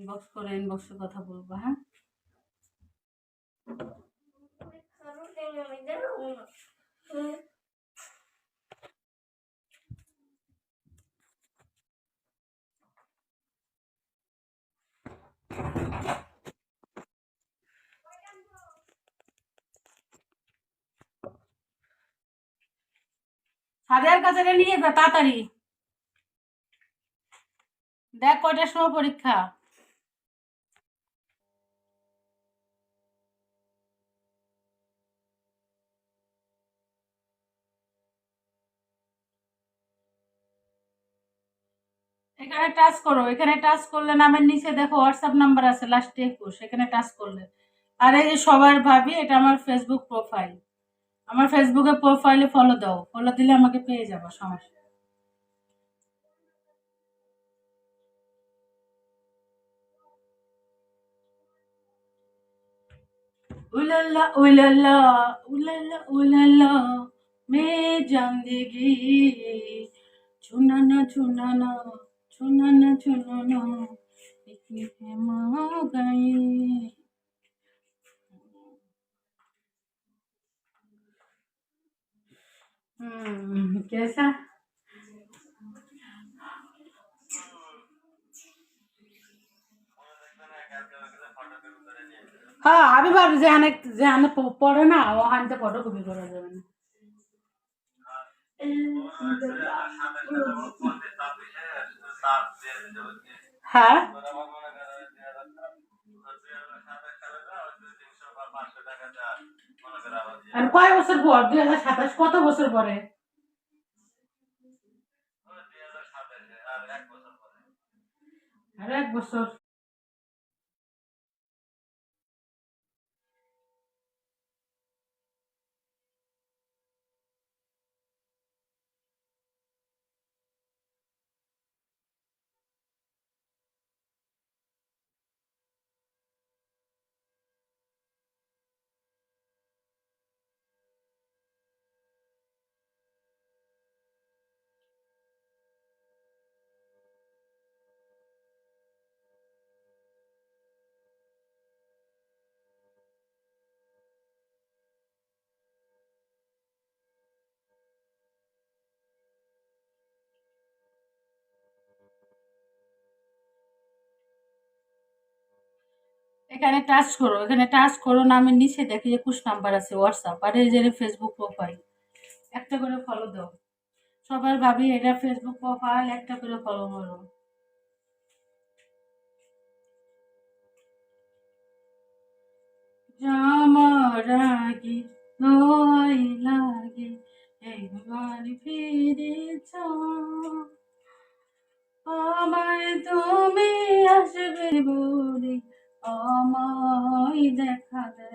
Inbox করে ইনবক্সে কথা বলব হ্যাঁ? সাদের কাছে নিয়ে যা, তাড়াতাড়ি। দেখ কয়টার সময় পরীক্ষা। এখানে টাচ করো, এখানে টাচ করলে নামের নিচে দেখো হোয়াটসঅ্যাপ নাম্বার আছে লাস্ট একুশ, এখানে টাচ করলে। আর এই যে সবার ভাবি, এটা আমার ফেসবুক প্রোফাইল আমার ফেসবুকে প্রোফাইলে ফলো দাও ফলো দিলে আমাকে পেয়ে যাব, সমস্যা উলাল্লা উলাল্লা উলাল্লা উলাল্লা, মে জান দিগি ঝুনানা চুনানা। শোনা না শোনো না দেখি হেমা গায়ে कैसा হ্যাঁ আমি ভাবি যেখানে যেখানে পড়ে না ওখানতে ফটোকপি করা যাবে না। হ্যাঁ? আর কয় বছর পর? দুই হাজার সাতাশ? কত বছর পরে? আর এক বছর। এখানে টাচ করো, এখানে টাচ করো নামের নিচে দেখি একুশ নাম্বার আছে হোয়াটসঅ্যাপ আর এই যে ফেসবুক প্রোফাইল একটা করে ফলো দাও। সবার ভাবি, এটা ফেসবুক প্রোফাইল একটা করে ফলো করো। আমার দোয়াই লাগে আমার তুমি আসবে আমায় দেখা দে